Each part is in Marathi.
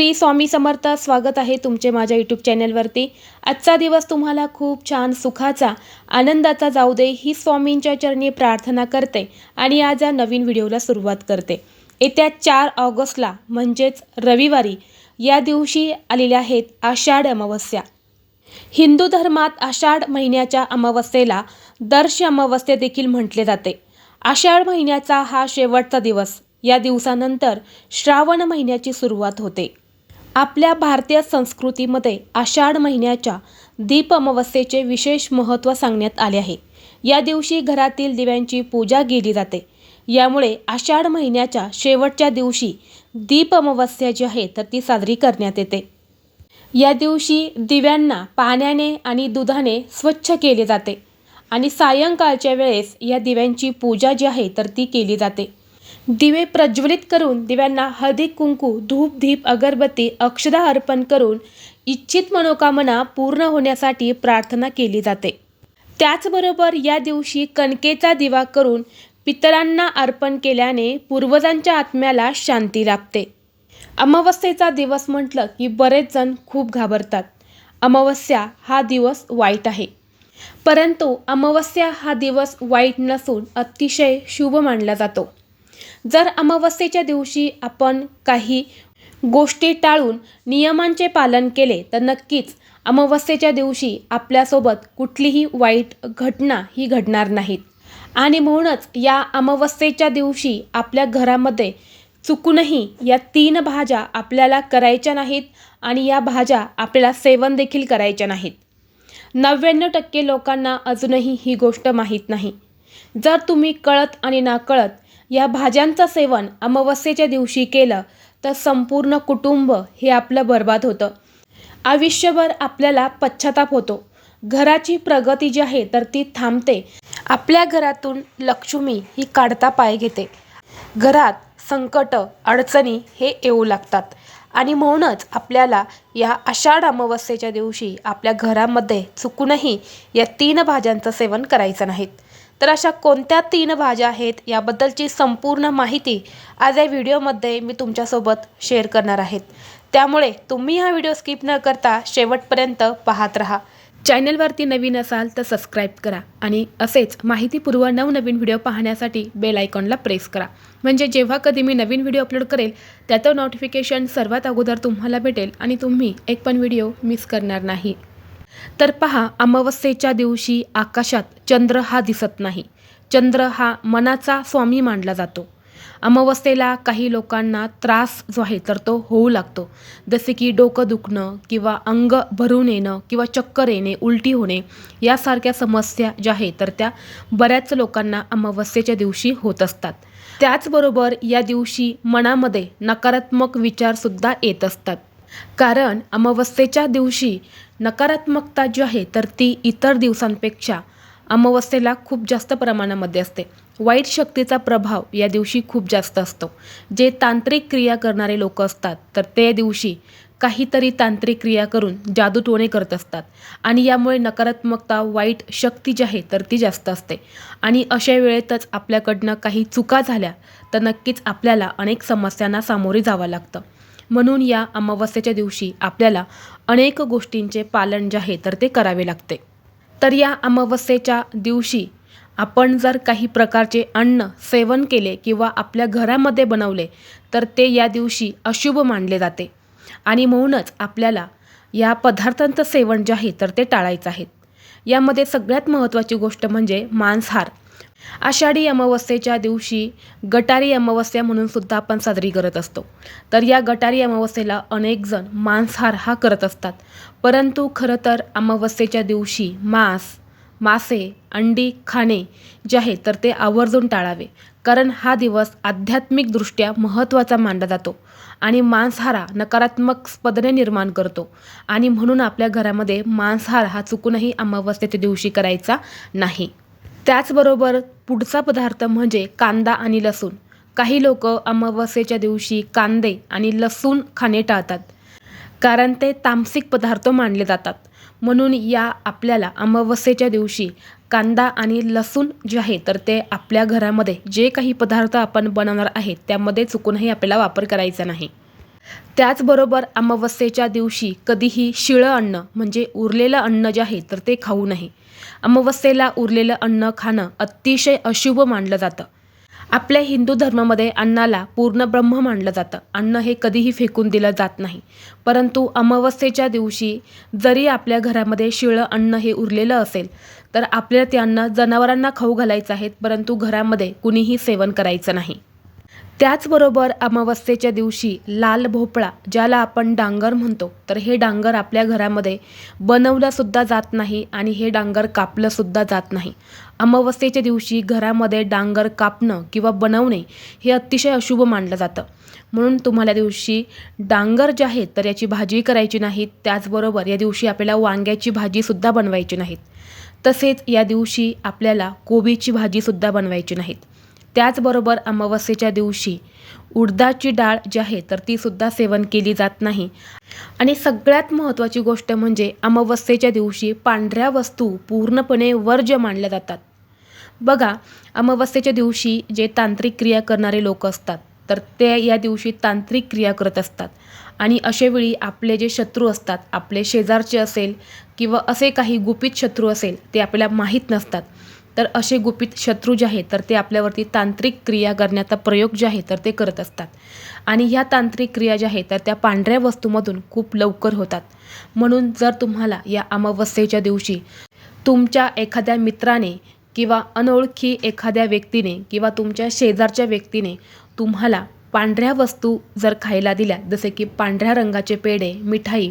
श्री स्वामी समर्थ स्वागत आहे तुमचे माझ्या यूट्यूब चॅनलवरती आजचा दिवस तुम्हाला खूप छान सुखाचा आनंदाचा जाऊ दे ही स्वामींच्या चरणी प्रार्थना करते आणि आज या नवीन व्हिडिओला सुरुवात करते. येत्या चार ऑगस्टला म्हणजेच रविवारी या दिवशी आलेल्या आहेत आषाढ अमावस्या. हिंदू धर्मात आषाढ महिन्याच्या अमावस्येला दर्श अमावस्या देखील म्हटले जाते. आषाढ महिन्याचा हा शेवटचा दिवस. या दिवसानंतर श्रावण महिन्याची सुरुवात होते. आपल्या भारतीय संस्कृतीमध्ये आषाढ महिन्याच्या दीप अमावस्येचे विशेष महत्त्व सांगण्यात आले आहे. या दिवशी घरातील दिव्यांची पूजा केली जाते. यामुळे आषाढ महिन्याच्या शेवटच्या दिवशी दीप अमावस्या जी आहे तर ती साजरी करण्यात येते. या दिवशी दिव्यांना पाण्याने आणि दुधाने स्वच्छ केले जाते आणि सायंकाळच्या वेळेस या दिव्यांची पूजा जी आहे तर ती केली जाते. दिवे प्रज्वलित करून दिव्यांना हळदी कुंकू धूप धीप अगरबत्ती अक्षदा अर्पण करून इच्छित मनोकामना पूर्ण होण्यासाठी प्रार्थना केली जाते. त्याचबरोबर या दिवशी कणकेचा दिवा करून पितरांना अर्पण केल्याने पूर्वजांच्या आत्म्याला शांती लाभते. अमावस्येचा दिवस म्हटलं की बरेच जण खूप घाबरतात. अमावस्या हा दिवस वाईट आहे. परंतु अमावस्या हा दिवस वाईट नसून अतिशय शुभ मानला जातो. जर अमावस्येच्या दिवशी आपण काही गोष्टी टाळून नियमांचे पालन केले तर नक्कीच अमावस्येच्या दिवशी आपल्यासोबत कुठलीही वाईट घटना ही घडणार नाहीत. आणि म्हणूनच या अमावस्येच्या दिवशी आपल्या घरामध्ये चुकूनही या तीन भाज्या आपल्याला करायच्या नाहीत आणि या भाज्या आपल्याला सेवन देखील करायच्या नाहीत. नव्याण्णव टक्के लोकांना अजूनही ही गोष्ट माहीत नाही. जर तुम्ही कळत आणि नाकळत या भाज्यांचं सेवन अमावस्येच्या दिवशी केलं तर संपूर्ण कुटुंब हे आपलं बर्बाद होतं. आयुष्यभर आपल्याला पश्चाताप होतो. घराची प्रगती जी आहे तर ती थांबते. आपल्या घरातून लक्ष्मी ही काढता पाय घेते. घरात संकट अडचणी हे येऊ लागतात. आणि म्हणूनच आपल्याला या आषाढ अमावस्येच्या दिवशी आपल्या घरामध्ये चुकूनही या तीन भाज्यांचं सेवन करायचं नाहीत. तर अशा कोणत्या तीन भाज्या आहेत याबद्दलची संपूर्ण माहिती आज या व्हिडिओमध्ये मी तुमच्यासोबत शेअर करणार आहेत. त्यामुळे तुम्ही हा व्हिडिओ स्किप न करता शेवटपर्यंत पाहत राहा. चॅनलवरती नवीन असाल तर सबस्क्राईब करा आणि असेच माहितीपूर्व नवनवीन व्हिडिओ पाहण्यासाठी बेल आयकॉनला प्रेस करा. म्हणजे जेव्हा कधी मी नवीन व्हिडिओ अपलोड करेल त्याचं नोटिफिकेशन सर्वात अगोदर तुम्हाला भेटेल आणि तुम्ही एक पण व्हिडिओ मिस करणार नाही. तर पहा अमावस्येच्या दिवशी आकाशात चंद्र हा दिसत नाही. चंद्र हा मनाचा स्वामी मानला जातो. अमावस्येला काही लोकांना त्रास जो आहे तर तो होऊ लागतो. जसे की डोकं दुखणं किंवा अंग भरून येणं किंवा चक्कर येणे उलटी होणे यासारख्या समस्या ज्या आहेत तर त्या बऱ्याच लोकांना अमावस्येच्या दिवशी होत असतात. त्याचबरोबर या दिवशी मनामध्ये नकारात्मक विचारसुद्धा येत असतात. कारण अमावस्येच्या दिवशी नकारात्मकता जी आहे तर ती इतर दिवसांपेक्षा अमावस्येला खूप जास्त प्रमाणामध्ये असते. वाईट शक्तीचा प्रभाव या दिवशी खूप जास्त असतो. जे तांत्रिक क्रिया करणारे लोक असतात तर ते दिवशी काहीतरी तांत्रिक क्रिया करून जादूटोणे करत असतात. आणि यामुळे नकारात्मकता वाईट शक्ती जी आहे तर ती जास्त असते. आणि अशा वेळेतच आपल्याकडनं काही चुका झाल्या तर नक्कीच आपल्याला अनेक समस्यांना सामोरे जावं लागतं. म्हणून या अमावस्येच्या दिवशी आपल्याला अनेक गोष्टींचे पालन जे आहे तर ते करावे लागते. तर या अमावस्येच्या दिवशी आपण जर काही प्रकारचे अन्न सेवन केले किंवा आपल्या घरामध्ये बनवले तर ते या दिवशी अशुभ मानले जाते. आणि म्हणूनच आपल्याला या पदार्थांचं सेवन जे आहे तर ते टाळायचं आहे. यामध्ये सगळ्यात महत्त्वाची गोष्ट म्हणजे मांसाहार. आषाढी अमावस्येच्या दिवशी गटारी अमावस्या म्हणून सुद्धा आपण साजरी करत असतो. तर या गटारी अमावस्येला अनेक जण मांसाहार हा करत असतात. परंतु खरं तर अमावस्येच्या दिवशी मांस मासे अंडी खाणे जे आहे तर ते आवर्जून टाळावे. कारण हा दिवस आध्यात्मिकदृष्ट्या महत्त्वाचा मानला जातो आणि मांसाहार नकारात्मक स्पदने निर्माण करतो. आणि म्हणून आपल्या घरामध्ये मांसाहार हा चुकूनही अमावस्येच्या दिवशी करायचा नाही. त्याचबरोबर पुढचा पदार्थ म्हणजे कांदा आणि लसूण. काही लोक अमावस्येच्या दिवशी कांदे आणि लसूण खाणे टाळतात कारण ते तामसिक पदार्थ मानले जातात. म्हणून या आपल्याला अमावस्येच्या दिवशी कांदा आणि लसूण जे आहे तर ते आपल्या घरामध्ये जे काही पदार्थ आपण बनवणार आहेत त्यामध्ये चुकूनही आपल्याला वापर करायचा नाही. त्याचबरोबर अमावस्येच्या दिवशी कधीही शिळं अन्न म्हणजे उरलेलं अन्न जे आहे तर ते खाऊ नये. अमावस्येला उरलेलं अन्न खाणं अतिशय अशुभ मानलं जातं. आपल्या हिंदू धर्मामध्ये अन्नाला पूर्ण ब्रह्म मानलं जातं. अन्न हे कधीही फेकून दिलं जात नाही. परंतु अमावस्येच्या दिवशी जरी आपल्या घरामध्ये शिळं अन्न हे उरलेलं असेल तर आपल्याला ते अन्न जनावरांना खाऊ घालायचं आहे परंतु घरामध्ये कुणीही सेवन करायचं नाही. त्याचबरोबर अमावस्येच्या दिवशी लाल भोपळा ज्याला आपण डांगर म्हणतो तर हे डांगर आपल्या घरामध्ये बनवलंसुद्धा जात नाही आणि हे डांगर कापलंसुद्धा जात नाही. अमावस्येच्या दिवशी घरामध्ये डांगर कापणं किंवा बनवणे हे अतिशय अशुभ मानलं जातं. म्हणून तुम्हाला दिवशी डांगर जे आहेत तर याची भाजी करायची नाहीत त्याचबरोबर या दिवशी आपल्याला वांग्याची भाजीसुद्धा बनवायची नाहीत. तसेच या दिवशी आपल्याला कोबीची भाजीसुद्धा बनवायची नाहीत. त्याचबरोबर अमावस्येच्या दिवशी उडदाची डाळ जी आहे तर तीसुद्धा सेवन केली जात नाही. आणि सगळ्यात महत्त्वाची गोष्ट म्हणजे अमावस्येच्या दिवशी पांढऱ्या वस्तू पूर्णपणे वर्ज्य मानल्या जातात. बघा अमावस्येच्या दिवशी जे तांत्रिक क्रिया करणारे लोक असतात तर ते या दिवशी तांत्रिक क्रिया करत असतात. आणि अशावेळी आपले जे शत्रू असतात आपले शेजारचे असेल किंवा असे काही गुपित शत्रू असेल ते आपल्याला माहीत नसतात. तर असे गुपित शत्रू जे आहेत तर ते आपल्यावरती तांत्रिक क्रिया करण्याचा प्रयोग जे आहे तर ते करत असतात. आणि ह्या तांत्रिक क्रिया ज्या आहेत तर त्या पांढऱ्या वस्तूमधून खूप लवकर होतात. म्हणून जर तुम्हाला या अमावस्येच्या दिवशी तुमच्या एखाद्या मित्राने किंवा अनोळखी एखाद्या व्यक्तीने किंवा तुमच्या शेजारच्या व्यक्तीने तुम्हाला पांढऱ्या वस्तू जर खायला दिल्या जसे की पांढऱ्या रंगाचे पेढे मिठाई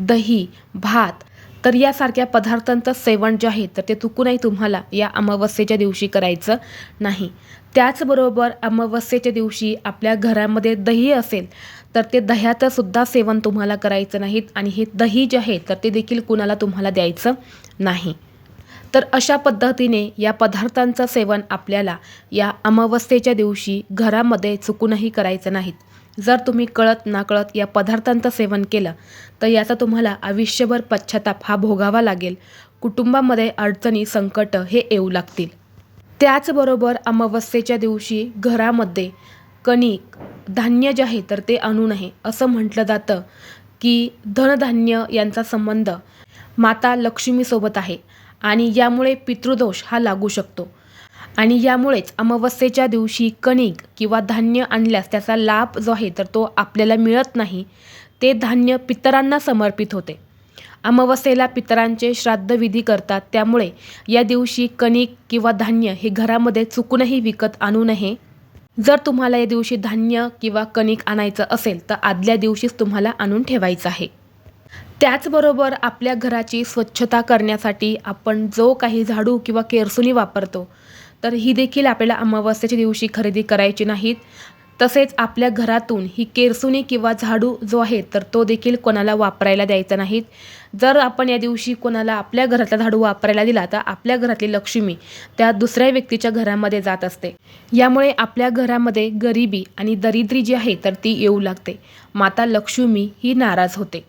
दही भात तर यासारख्या पदार्थांचं सेवन जे आहे तर ते चुकूनही तुम्हाला या अमावस्येच्या दिवशी करायचं नाही. त्याचबरोबर अमावस्येच्या दिवशी आपल्या घरामध्ये दही असेल तर ते दह्याचं सुद्धा सेवन तुम्हाला करायचं नाहीत आणि हे दही जे आहे तर ते देखील कुणाला तुम्हाला द्यायचं नाही. तर अशा पद्धतीने या पदार्थांचं सेवन आपल्याला या अमावस्येच्या दिवशी घरामध्ये चुकूनही करायचं नाहीत. जर तुम्ही कळत नाकळत या पदार्थांचं सेवन केलं तर याचा तुम्हाला आयुष्यभर पश्चाताप हा भोगावा लागेल. कुटुंबामध्ये अडचणी संकट हे येऊ लागतील. त्याचबरोबर अमावस्येच्या दिवशी घरामध्ये कणिक धान्य जे आहे तर ते आणू नये असं म्हटलं जातं की धनधान्य यांचा संबंध माता लक्ष्मीसोबत आहे. आणि यामुळे पितृदोष हा लागू शकतो. आणि यामुळेच अमावस्येच्या दिवशी कणिक किंवा धान्य आणल्यास त्याचा लाभ जो आहे तर तो आपल्याला मिळत नाही. ते धान्य पितरांना समर्पित होते. अमावस्येला पितरांचे श्राद्धविधी करतात. त्यामुळे या दिवशी कणिक किंवा धान्य हे घरामध्ये चुकूनही विकत आणू नये. जर तुम्हाला या दिवशी धान्य किंवा कणिक आणायचं असेल तर आदल्या दिवशीच तुम्हाला आणून ठेवायचं आहे. त्याचबरोबर आपल्या घराची स्वच्छता करण्यासाठी आपण जो काही झाडू किंवा केरसुनी वापरतो तर ही देखील आपल्याला अमावस्येच्या दिवशी खरेदी करायची नाहीत. तसेच आपल्या घरातून ही केरसुनी किंवा झाडू जो आहे तर तो देखील कोणाला वापरायला द्यायचा नाहीत. जर आपण या दिवशी कोणाला आपल्या घरातला झाडू वापरायला दिला तर आपल्या घरातली लक्ष्मी त्या दुसऱ्या व्यक्तीच्या घरामध्ये जात असते. यामुळे आपल्या घरामध्ये गरिबी आणि दरिद्री जी आहे तर ती येऊ लागते. माता लक्ष्मी ही नाराज होते.